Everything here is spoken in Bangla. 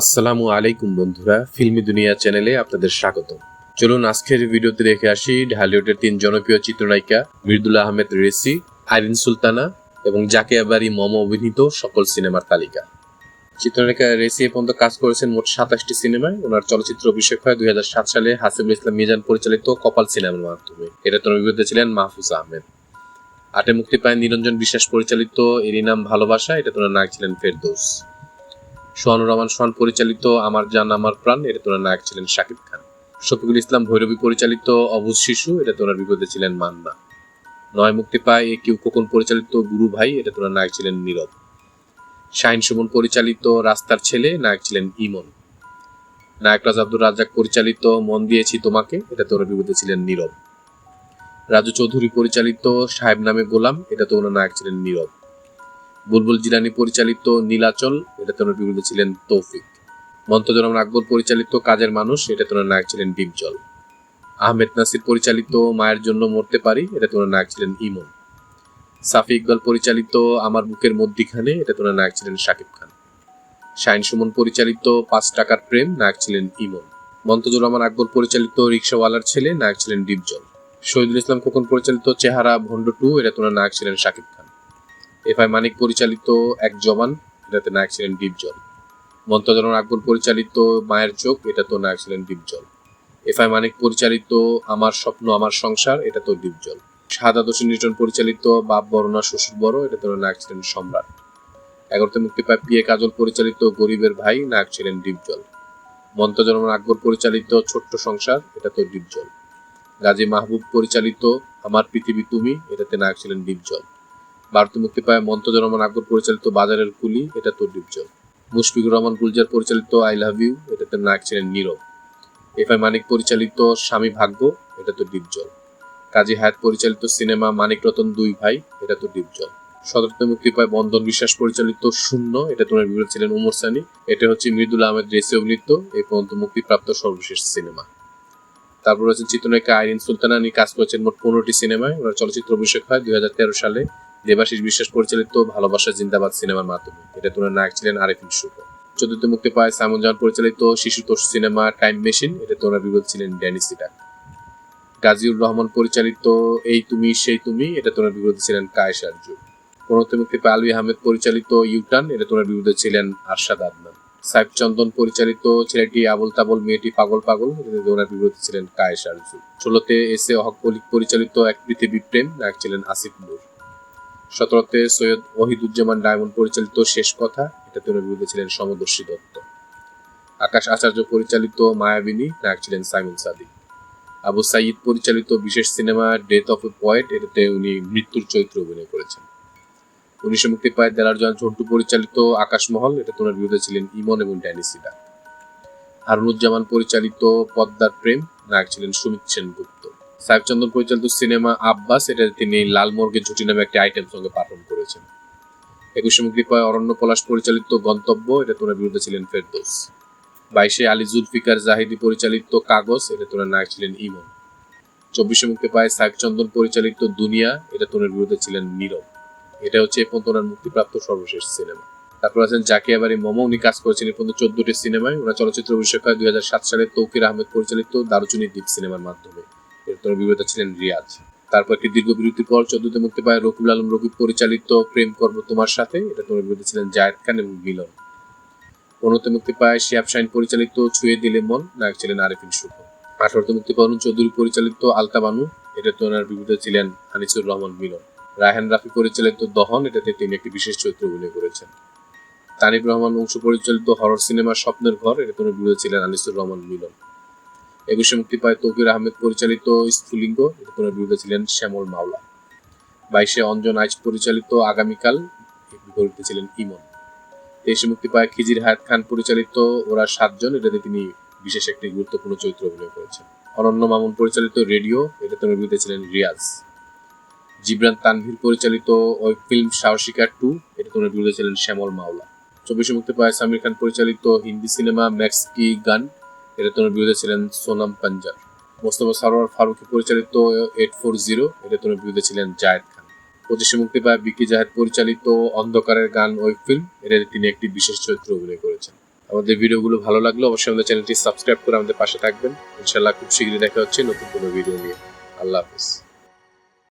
আসসালামু আলাইকুম বন্ধুরা, ফিল্মি দুনিয়া চ্যানেলে আপনাদের স্বাগত চলুন আজকের ভিডিওতে দেখে আসি ঢালিউডের তিন জনপ্রিয় চিত্রনায়িকা মৃদুলা আহমেদ রেসি, আইরিন সুলতানা এবং জাকে আবারি মম অভিনীত সকল সিনেমার তালিকা। চিত্রনায়িকা রেসি এ পর্যন্ত কাজ করেছেন মোট সাতাশটি সিনেমায়। ওনার চলচ্চিত্র অভিষেক হয় দুই হাজার সাত সালে হাসিবুল ইসলাম মিজান পরিচালিত কপাল সিনেমার মাধ্যমে। এটা তোর বিরুদ্ধে ছিলেন মাহফুজ আহমেদ। আটে মুক্তি পায় নিরঞ্জন বিশ্বাস পরিচালিত এরই নাম ভালোবাসা এটা তোমার নায়ক ছিলেন ফেরদৌস। সোহানুর রহমান সোহান পরিচালিত আমার জান, আমার প্রাণ, এটা তোনার নায়ক ছিলেন শাকিব খান। শফিকুল ইসলাম ভৈরবী পরিচালিত অবুজ শিশু, এটা তোনার বিপদে ছিলেন মান্না। নয় মুক্তি পায় এ কিউ কোকন পরিচালিত গুরু ভাই, এটা তোনার নায়ক ছিলেন নীরব। শাহিন সুমন পরিচালিত রাস্তার ছেলে, নায়ক ছিলেন ইমন। নায়ক রাজ আব্দুর রাজ্জাক পরিচালিত মন দিয়েছি তোমাকে, এটা তোনার বিপদে ছিলেন নীরব। রাজু চৌধুরী পরিচালিত সাহেব নামে গোলাম, এটা তো ওনার নায়ক ছিলেন নীরব। বুলবুল জিলানি পরিচালিত নীলাচল এটাতে ওনার বিরুদ্ধে ছিলেন তৌফিক। মন্তজর রহমান আকবর পরিচালিত কাজের মানুষ এটাতে ওনার নায়ক ছিলেন ডিপজল আহমেদ নাসির পরিচালিত মায়ের জন্য মরতে পারি এটাতে ওনার নায়ক ছিলেন ইমন। সাফি ইকবাল পরিচালিত আমার বুকের মধ্যিখানে এটাতে ওনার নায়ক ছিলেন শাকিব খান। শাহিন সুমন পরিচালিত পাঁচ টাকার প্রেম, নায়ক ছিলেন ইমন। মন্তজুর রহমান আকবর পরিচালিত রিক্সাওয়ালার ছেলে, নায়ক ছিলেন ডিপজল শহীদুল ইসলাম খোকন পরিচালিত চেহারা ভণ্ড টু এটাতে ওনার নায়ক ছিলেন শাকিব খান। এফ আই মানিক পরিচালিত এক জওয়ান, এটাতে নায়ক ছিলেন ডিপজল মন্তজরন আকবর পরিচালিত মায়ের চোখ এটা তো নায়ক ছিলেন ডিপজল এফ আই মানিক পরিচালিত আমার স্বপ্ন, আমার সংসার এটা তো ডিপজল শাহাদা হোসেন রিটন পরিচালিত বাপ বড় না শ্বশুর বড় এটা তো নায়ক ছিলেন সম্রাট। এগারোতে মুক্তি পায় পিএ কাজল পরিচালিত গরিবের ভাই, নায়ক ছিলেন ডিপজল মন্তজরমান আকবর পরিচালিত ছোট্ট সংসার এটা তো ডিপজল গাজী মাহবুব পরিচালিত আমার পৃথিবী তুমি, এটাতে নায়ক ছিলেন ডিপজল ভারতে মুক্তি পায় মন্তজ রহমান আকবর পরিচালিত বাজারের কুলি, এটা তো ডিপজল। মুশফিকুর রহমান গুলজার পরিচালিত আই লাভ ইউ, এটাতে নায়ক ছিলেন নীরব। এফ আই মানিক পরিচালিত স্বামী ভাগ্য, এটা তো ডিপজল। কাজী হায়াত পরিচালিত সিনেমা মানিক রতন দুই ভাই, এটা তো ডিপজল। সদরতে মুক্তি পায় বন্ধন বিশ্বাস পরিচালিত শূন্য, এটা তোমার বিপরীত ছিলেন উমর সানি। এটা হচ্ছে মৃদুল আহমেদ রেসি অভিনীত, এই পর্যন্ত মুক্তিপ্রাপ্ত সর্বশেষ সিনেমা। তারপর রয়েছে চিত্রনায়িকা আইরিন সুলতানা নিয়ে কাজ করেছেন মোট পনেরোটি সিনেমায়। ওনার চলচ্চিত্র অভিষেক হয় দুই হাজার তেরো সালে। দেবাশিস বিশ্বাস পরিচালিত ভালোবাসা জিন্দাবাদ সিনেমার মাধ্যমে। এটা তোনার নায়ক ছিলেন আরেফিন শুভ চতুর্থ মুক্তি পায় সাইমন জাহান পরিচালিত শিশুতোষ সিনেমা টাইম মেশিন। এটা তোনার বিরোধ ছিলেন ড্যানি সিডাক গাজীউর রহমান পরিচালিত এই তুমি, সেই তুমি, এটা তোনার বিরোধী ছিলেন কায়েস আরজু। পনেরোতে মুক্তি পায় আলবি আহমেদ পরিচালিত ইউটান এটা তোনার বিরুদ্ধে ছিলেন আরশাদ আদনান। সাইফ চন্দন পরিচালিত ছেলেটি আবল তাবল, মেয়েটি পাগল পাগল। ওনার বিরোধী ছিলেন কায়েস আরজু। ষোলোতে এস এ হক পরিচালিত এক পৃথিবী প্রেম। নায়ক ছিলেন আসিফ নূর। সতেরোতে সৈয়দ ওহিদুজ্জামান ডায়মন্ড পরিচালিত শেষ কথা এটাতে বিরুদ্ধে ছিলেন সমদর্শী দত্ত। আকাশ আচার্য পরিচালিত মায়াবিনী নায়ক ছিলেন সাইমন সাদিক আবু সাইদ পরিচালিত বিশেষ cinema death of a poet, এটাতে উনি মৃত্যুর চরিত্র অভিনয় করেছেন। উনিশে মুক্তি পায় দেলার জন ঝন্টু পরিচালিত আকাশমহল এটাতে ওনার বিরুদ্ধে ছিলেন ইমন এবং ড্যানিসিদা হারুনুজ্জামান পরিচালিত পদ্মার প্রেম নায়ক ছিলেন সুমিত সেনগুপ্ত। সাহেব চন্দন পরিচালিত সিনেমা আব্বাস, এটা তিনি লাল মর্গে ঝুটি নামে একটি আইটেম সঙ্গে পাঠন করেছেন। একুশে মুক্তি পায় অরণ্য পলাশ পরিচালিত গন্তব্য, এটা তোনার বিরুদ্ধে ছিলেন ফেরদৌস। বাইশে আলী জুলফিকার জাহিদি পরিচালিত কাগজ, এটা তোনার নায়ক ছিলেন ইমন। চব্বিশে মুক্তি পায় সাহেব চন্দন পরিচালিত দুনিয়া, এটা তোনার বিরুদ্ধে ছিলেন নীরব। এটা হচ্ছে এ পর্যন্ত মুক্তিপ্রাপ্ত সর্বশেষ সিনেমা। তারপর আছেন জাকি আবারি মোমো, উনি কাজ করেছেন এ পর্যন্ত চোদ্দটি সিনেমায়। ওনার চলচ্চিত্র অভিষেক হয় দুই হাজার সাত সালে তৌকির আহমেদ পরিচালিত দারুচুনি দ্বীপ সিনেমার মাধ্যমে। এরপর বিবেতা ছিলেন রিয়াজ। তারপর একটি দীর্ঘ বিরতির পর চোদ্দতে মুক্তি পায় রকিবুল আলম, রকিব পরিচালিত প্রেম করব তোমার সাথে এটা তোমার বিরুদ্ধে ছিলেন জায়েদ খান এবং মিলন। পনেরোতে মুক্তি পায় শিয়াব শাইন পরিচালিত ছুঁয়ে দিলে মন, নায়ক ছিলেন আরিফিন শুভ। আঠারোতে মুক্তি পায় অরুণ চৌধুরী পরিচালিত আলতা বানু এটা তোনার বিরুদ্ধে ছিলেন হানিসুর রহমান মিলন। রায়হান রাফি পরিচালিত দহন, এটাতে তিনি একটি বিশেষ চরিত্র অভিনয় করেছেন। তানিব রহমান অংশ পরিচালিত হরর সিনেমা স্বপ্নের ঘর এটা তোনার বিরুদ্ধে ছিলেন আনিসুর রহমান মিলন। একুশে মুক্তি পায় তৌকির আহমেদ পরিচালিত স্ফুলিঙ্গ এটা বিরুদ্ধে ছিলেন শ্যামল মাওলা। বাইশে অঞ্জন আইচ পরিচালিত আগামীকাল বিপরীতে ছিলেন ইমন। তেইশে মুক্তি পায় খিজির হায়াত খান পরিচালিত ওরা সাতজন, এটাতে তিনি বিশেষ একটি গুরুত্বপূর্ণ চরিত্র অভিনয় করেছেন। অনন্য মামুন পরিচালিত রেডিও এটা তোনার বিরুদ্ধে ছিলেন রিয়াজ। জিবরান তানভীর পরিচালিত ওই ফিল্ম সাহসিকার টু এটা তোনার বিরুদ্ধে ছিলেন শ্যামল মাওলা। চব্বিশে মুক্তি পায় সামির খান পরিচালিত হিন্দি সিনেমা ম্যাক্স কি গান তোমার বিরুদ্ধে ছিলেন সোনাম পাঞ্জাব। মোস্তফা সারোয়ার ফারুকি পরিচালিত এইট ফোর জিরো তোমার বিরুদ্ধে ছিলেন জায়েদ খান। পঁচিশে মুক্তি পায় বিকি জাহেদ পরিচালিত অন্ধকারের গান ওই ফিল্ম এটাতে তিনি একটি বিশেষ চরিত্র অভিনয় করেছেন। আমাদের ভিডিওগুলো ভালো লাগল অবশ্যই আমাদের চ্যানেলটি সাবস্ক্রাইব করে আমাদের পাশে থাকবেন। ইনশাল্লাহ খুব শীঘ্রই দেখা হচ্ছে নতুন কোনো ভিডিও নিয়ে। আল্লাহ হাফিজ।